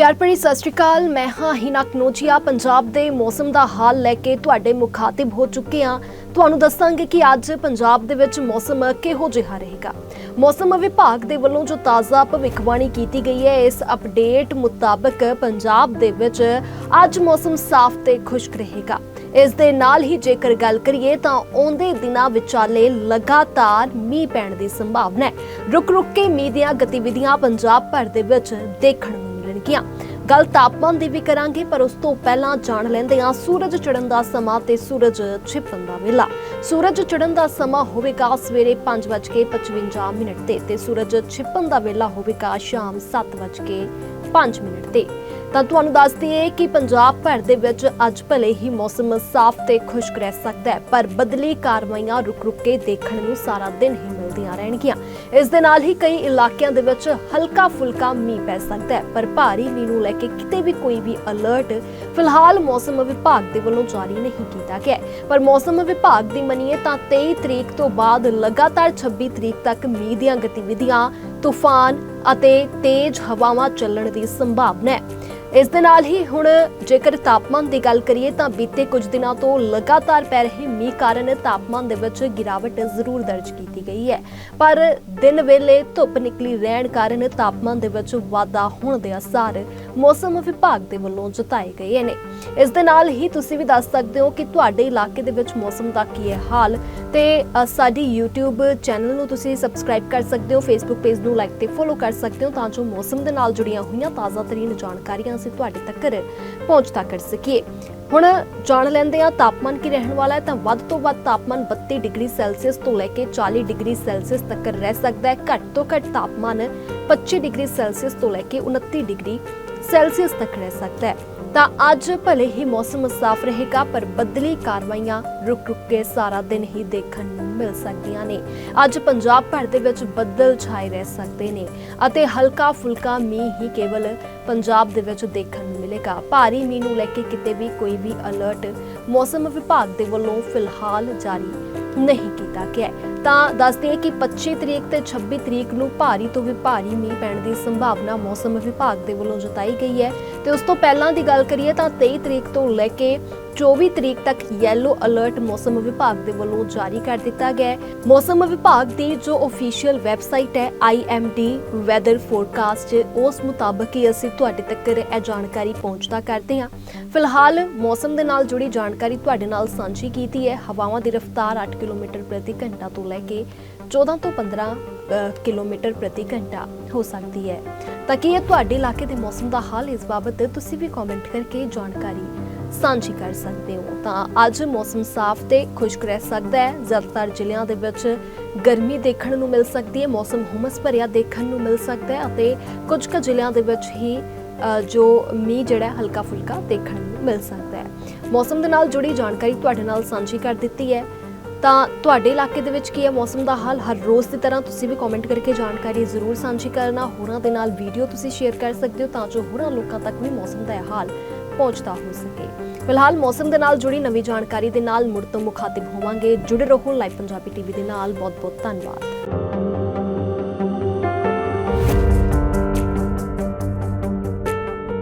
ਪਿਆਰ ਭਰੀ ਸਤਿ ਸ਼੍ਰੀ ਅਕਾਲ। ਮੈਂ ਹਾਂ ਹਿਨਾ ਕਨੋਜੀਆ। ਪੰਜਾਬ ਦੇ ਮੌਸਮ ਦਾ ਹਾਲ ਲੈ ਕੇ ਤੁਹਾਡੇ ਮੁਖਾਤਿਬ ਹੋ ਚੁੱਕੇ ਹਾਂ। ਤੁਹਾਨੂੰ ਦੱਸਾਂਗੇ ਕਿ ਅੱਜ ਪੰਜਾਬ ਦੇ ਵਿੱਚ ਮੌਸਮ ਕਿਹੋ ਜਿਹਾ ਰਹੇਗਾ। ਮੌਸਮ ਵਿਭਾਗ ਦੇ ਵੱਲੋਂ ਜੋ ਤਾਜ਼ਾ ਭਵਿੱਖਬਾਣੀ ਕੀਤੀ ਗਈ ਹੈ, ਇਸ ਅਪਡੇਟ ਮੁਤਾਬਕ ਪੰਜਾਬ ਦੇ ਵਿੱਚ ਅੱਜ ਮੌਸਮ ਸਾਫ਼ ਤੇ ਖੁਸ਼ਕ ਰਹੇਗਾ। ਇਸ ਦੇ ਨਾਲ ਹੀ ਜੇਕਰ ਗੱਲ ਕਰੀਏ ਤਾਂ ਆਉਂਦੇ ਦਿਨਾਂ ਵਿਚਾਲੇ ਲਗਾਤਾਰ ਮੀਂਹ ਪੈਣ ਦੀ ਸੰਭਾਵਨਾ ਹੈ। ਰੁਕ ਰੁਕ ਕੇ ਮੀਂਹ ਦੀਆਂ ਗਤੀਵਿਧੀਆਂ ਪੰਜਾਬ ਭਰ ਦੇ ਵਿੱਚ ਦੇਖਣ ਨੂੰ ਮਿਲਣਗੀਆਂ। ਗੱਲ ਤਾਪਮਾਨ ਦੀ ਵੀ ਕਰਾਂਗੇ, ਪਰ ਉਸ ਤੋਂ ਪਹਿਲਾਂ ਜਾਣ ਲੈਂਦੇ ਹਾਂ ਸੂਰਜ ਚੜਨ ਦਾ ਸਮਾਂ ਤੇ ਸੂਰਜ ਛਿਪਣ ਦਾ ਵੇਲਾ ਸੂਰਜ ਚੜਨ ਦਾ ਸਮਾਂ ਹੋਵੇਗਾ ਸਵੇਰੇ 5:55 ਮਿੰਟ ਤੇ ਤੇ ਸੂਰਜ ਛਿਪਣ ਦਾ ਵੇਲਾ ਹੋਵੇਗਾ ਸ਼ਾਮ 7:05 ਮਿੰਟ ਤੇ। ਤਾਂ ਤੁਹਾਨੂੰ ਦੱਸ ਦਈਏ ਕਿ ਪੰਜਾਬ ਭਰ ਦੇ ਵਿੱਚ ਅੱਜ ਭਲੇ ਹੀ ਮੌਸਮ ਸਾਫ਼ ਤੇ ਖੁਸ਼ਕ ਰਹਿ ਸਕਦਾ ਹੈ, ਪਰ ਬਦਲੀ ਕਾਰਵਾਈਆਂ ਰੁਕ-ਰੁਕ ਕੇ ਦੇਖਣ ਨੂੰ ਸਾਰਾ ਦਿਨ ਹੀ ਮਿਲਦੀਆਂ ਰਹਿਣਗੀਆਂ। ਇਸ ਦੇ ਨਾਲ ਹੀ ਕਈ ਇਲਾਕਿਆਂ ਦੇ ਵਿੱਚ ਹਲਕਾ ਫੁਲਕਾ ਮੀਂਹ ਪੈ ਸਕਦਾ ਹੈ, ਪਰ ਭਾਰੀ ਮੀਂਹ ਨੂੰ ਲੈ ਕੇ ਕਿਤੇ ਵੀ ਕੋਈ ਵੀ ਅਲਰਟ ਫਿਲਹਾਲ ਮੌਸਮ ਵਿਭਾਗ ਦੇ ਵੱਲੋਂ ਜਾਰੀ ਨਹੀਂ ਕੀਤਾ ਗਿਆ ਪਰ ਮੌਸਮ ਵਿਭਾਗ ਦੀ ਮੰਨੀਏ ਤਾਂ 23 ਤਰੀਕ ਤੋਂ ਬਾਅਦ ਲਗਾਤਾਰ 26 ਤਰੀਕ ਤੱਕ ਮੀਂਹ ਦੀਆਂ ਗਤੀਵਿਧੀਆਂ, ਤੂਫਾਨ ਅਤੇ ਤੇਜ਼ ਹਵਾਵਾਂ ਚੱਲਣ ਦੀ ਸੰਭਾਵਨਾ ਹੈ। ਇਸ ਦੇ ਨਾਲ ਹੀ ਹੁਣ ਜੇਕਰ ਤਾਪਮਾਨ ਦੀ ਗੱਲ ਕਰੀਏ ਤਾਂ ਬੀਤੇ ਕੁਝ ਦਿਨਾਂ ਤੋਂ ਲਗਾਤਾਰ ਪੈ ਰਹੇ ਮੀਂਹ ਕਾਰਨ ਤਾਪਮਾਨ ਦੇ ਵਿੱਚ ਗਿਰਾਵਟ ਜ਼ਰੂਰ ਦਰਜ ਕੀਤੀ ਗਈ ਹੈ। ਪਰ ਦਿਨ ਵੇਲੇ ਧੁੱਪ ਨਿਕਲੀ ਰਹਿਣ ਕਾਰਨ ਤਾਪਮਾਨ ਦੇ ਵਿੱਚ ਵਾਧਾ ਹੋਣ ਦੇ ਅਸਾਰ ਮੌਸਮ ਵਿਭਾਗ ਦੇ ਵੱਲੋਂ ਜਤਾਏ ਗਏ ਨੇ। ਇਸ ਦੇ ਨਾਲ ਹੀ ਤੁਸੀਂ ਵੀ ਦੱਸ ਸਕਦੇ ਹੋ ਕਿ ਤੁਹਾਡੇ ਇਲਾਕੇ ਦੇ ਵਿੱਚ ਮੌਸਮ ਦਾ ਕੀ ਹੈ ਹਾਲ। ਤੇ ਸਾਡੀ YouTube ਚੈਨਲ ਨੂੰ ਤੁਸੀਂ ਸਬਸਕ੍ਰਾਈਬ ਕਰ ਸਕਦੇ ਹੋ, Facebook ਪੇਜ ਨੂੰ ਲਾਈਕ ਤੇ ਫੋਲੋ ਕਰ ਸਕਦੇ ਹੋ ਤਾਂ ਜੋ ਮੌਸਮ ਦੇ ਨਾਲ ਜੁੜੀਆਂ ਹੋਈਆਂ ਤਾਜ਼ਾ ਤਰੀਨ ਜਾਣਕਾਰੀਆਂ ਅਸੀਂ ਤੁਹਾਡੇ ਤੱਕ ਪਹੁੰਚਦਾ ਕਰ ਸਕੀਏ। ਹੁਣ ਜਾਣ ਲੈਂਦੇ ਆ ਤਾਪਮਾਨ ਕੀ ਰਹਿਣ ਵਾਲਾ ਹੈ ਤਾਂ ਵੱਧ ਤੋਂ ਵੱਧ ਤਾਪਮਾਨ 32 ਡਿਗਰੀ ਸੈਲਸੀਅਸ ਤੋਂ ਲੈ ਕੇ 40 ਡਿਗਰੀ ਸੈਲਸੀਅਸ ਤੱਕ ਰਹਿ ਸਕਦਾ ਹੈ। ਘੱਟ ਤੋਂ ਘੱਟ ਤਾਪਮਾਨ 25 ਡਿਗਰੀ ਸੈਲਸੀਅਸ ਤੋਂ ਲੈ ਕੇ 29 ਡਿਗਰੀ ਸੈਲਸੀਅਸ ਤੱਕ ਰਹਿ ਸਕਦਾ ਹੈ। ਤਾਂ ਅੱਜ ਭਲੇ ਹੀ ਮੌਸਮ ਸਾਫ਼ ਰਹੇਗਾ, ਪਰ ਬੱਦਲੀ ਕਾਰਵਾਈਆਂ ਰੁਕ-ਰੁਕ ਕੇ ਸਾਰਾ ਦਿਨ ਹੀ ਦੇਖਣ ਨੂੰ ਮਿਲ ਸਕਦੀਆਂ ਨੇ। ਅੱਜ ਪੰਜਾਬ ਭਰ ਦੇ ਵਿੱਚ ਬੱਦਲ ਛਾਏ ਰਹਿ ਸਕਦੇ ਨੇ ਅਤੇ ਹਲਕਾ ਫੁਲਕਾ ਮੀਂਹ ਹੀ ਕੇਵਲ ਪੰਜਾਬ ਦੇ ਵਿੱਚ ਦੇਖਣ ਨੂੰ ਮਿਲੇਗਾ। ਭਾਰੀ ਮੀਂਹ ਨੂੰ ਲੈ ਕੇ ਕਿਤੇ ਵੀ ਕੋਈ ਵੀ ਅਲਰਟ ਮੌਸਮ ਵਿਭਾਗ ਦੇ ਵੱਲੋਂ ਫਿਲਹਾਲ ਜਾਰੀ ਨਹੀਂ ਕੀਤਾ ਗਿਆ ਤਾਂ ਦੱਸਦੇ ਹਾਂ ਕਿ 25 ਤਰੀਕ ਤੇ 26 ਤਰੀਕ ਨੂੰ ਭਾਰੀ ਤੋਂ ਵੀ ਭਾਰੀ ਮੀਂਹ ਪੈਣ ਦੀ ਸੰਭਾਵਨਾ ਮੌਸਮ ਵਿਭਾਗ ਦੇ ਵੱਲੋਂ ਜਤਾਈ ਗਈ ਹੈ। ਤੇ ਉਸ ਤੋਂ ਪਹਿਲਾਂ ਦੀ ਗੱਲ ਕਰੀਏ ਤਾਂ 23 ਤਰੀਕ ਤੋਂ ਲੈ ਕੇ 24 ਤਰੀਕ ਤੱਕ ਯੈਲੋ ਅਲਰਟ ਮੌਸਮ ਵਿਭਾਗ ਦੇ ਵੱਲੋਂ ਜਾਰੀ ਕਰ ਦਿੱਤਾ ਗਿਆ ਹੈ। ਮੌਸਮ ਵਿਭਾਗ ਦੀ ਜੋ ਅਫੀਸ਼ੀਅਲ ਵੈਬਸਾਈਟ ਹੈ IMD ਵੈਦਰ ਫੋਰਕਾਸਟ ਉਸ ਮੁਤਾਬਕ ਹੀ ਅਸੀਂ ਤੁਹਾਡੇ ਤੱਕ ਇਹ ਜਾਣਕਾਰੀ ਪਹੁੰਚਦਾ ਕਰਦੇ ਹਾਂ। ਫਿਲਹਾਲ ਮੌਸਮ ਦੇ ਨਾਲ ਜੁੜੀ ਜਾਣਕਾਰੀ ਤੁਹਾਡੇ ਨਾਲ ਸਾਂਝੀ ਕੀਤੀ ਹੈ। ਹਵਾਵਾਂ ਦੀ ਰਫ਼ਤਾਰ 8 ਕਿਲੋਮੀਟਰ ਪ੍ਰਤੀ ਘੰਟਾ ਤੋਂ ਲੈ ਕੇ 14 ਤੋਂ 15 ਕਿਲੋਮੀਟਰ ਪ੍ਰਤੀ ਘੰਟਾ ਹੋ ਸਕਦੀ ਹੈ। ਤਾਂ ਕੀ ਇਹ ਤੁਹਾਡੇ ਇਲਾਕੇ ਦੇ ਮੌਸਮ ਦਾ ਹਾਲ ਇਸ ਬਾਬਤ ਤੁਸੀਂ ਵੀ ਕਮੈਂਟ ਕਰਕੇ ਜਾਣਕਾਰੀ ਸਾਂਝੀ ਕਰ ਸਕਦੇ ਹੋ। ਤਾਂ ਅੱਜ ਮੌਸਮ ਸਾਫ਼ ਤੇ ਖੁਸ਼ਕ ਰਹਿ ਸਕਦਾ ਹੈ। ਜ਼ਿਆਦਾਤਰ ਜ਼ਿਲ੍ਹਿਆਂ ਦੇ ਵਿੱਚ ਗਰਮੀ ਦੇਖਣ ਨੂੰ ਮਿਲ ਸਕਦੀ ਹੈ, ਮੌਸਮ ਹੁਮਸ ਭਰਿਆ ਦੇਖਣ ਨੂੰ ਮਿਲ ਸਕਦਾ ਹੈ ਅਤੇ ਕੁਝ ਕੁ ਜ਼ਿਲ੍ਹਿਆਂ ਦੇ ਵਿੱਚ ਹੀ ਜੋ ਮੀਂਹ ਜਿਹੜਾ ਹਲਕਾ ਫੁਲਕਾ ਦੇਖਣ ਨੂੰ ਮਿਲ ਸਕਦਾ ਹੈ। ਮੌਸਮ ਦੇ ਨਾਲ ਜੁੜੀ ਜਾਣਕਾਰੀ ਤੁਹਾਡੇ ਨਾਲ ਸਾਂਝੀ ਕਰ ਦਿੱਤੀ ਹੈ। ਤਾਂ ਤੁਹਾਡੇ ਇਲਾਕੇ ਦੇ ਵਿੱਚ ਕੀ ਹੈ? ਮੌਸਮ ਦਾ ਹਾਲ ਹਰ ਰੋਜ਼ ਦੀ ਤਰ੍ਹਾਂ ਤੁਸੀਂ ਵੀ ਕਮੈਂਟ ਕਰਕੇ ਜਾਣਕਾਰੀ ਜ਼ਰੂਰ ਸਾਂਝੀ ਕਰਨਾ। ਹੋਰਾਂ ਦੇ ਨਾਲ ਵੀਡੀਓ ਤੁਸੀਂ ਸ਼ੇਅਰ ਕਰ ਸਕਦੇ ਹੋ ਤਾਂ ਜੋ ਹੋਰਾਂ ਲੋਕਾਂ ਤੱਕ ਵੀ ਮੌਸਮ ਦਾ ਹਾਲ ਪਹੁੰਚਦਾ ਹੋ ਸਕੇ। ਫਿਲਹਾਲ ਮੌਸਮ ਦੇ ਨਾਲ ਜੁੜੀ ਨਵੀਂ ਜਾਣਕਾਰੀ ਦੇ ਨਾਲ ਮੁੜ ਤੋਂ ਮੁਖਾਤਿਬ ਹੋਵਾਂਗੇ। ਜੁੜੇ ਰਹੋ ਲਾਈਵ ਪੰਜਾਬੀ ਟੀਵੀ ਦੇ ਨਾਲ। ਬਹੁਤ ਬਹੁਤ ਧੰਨਵਾਦ।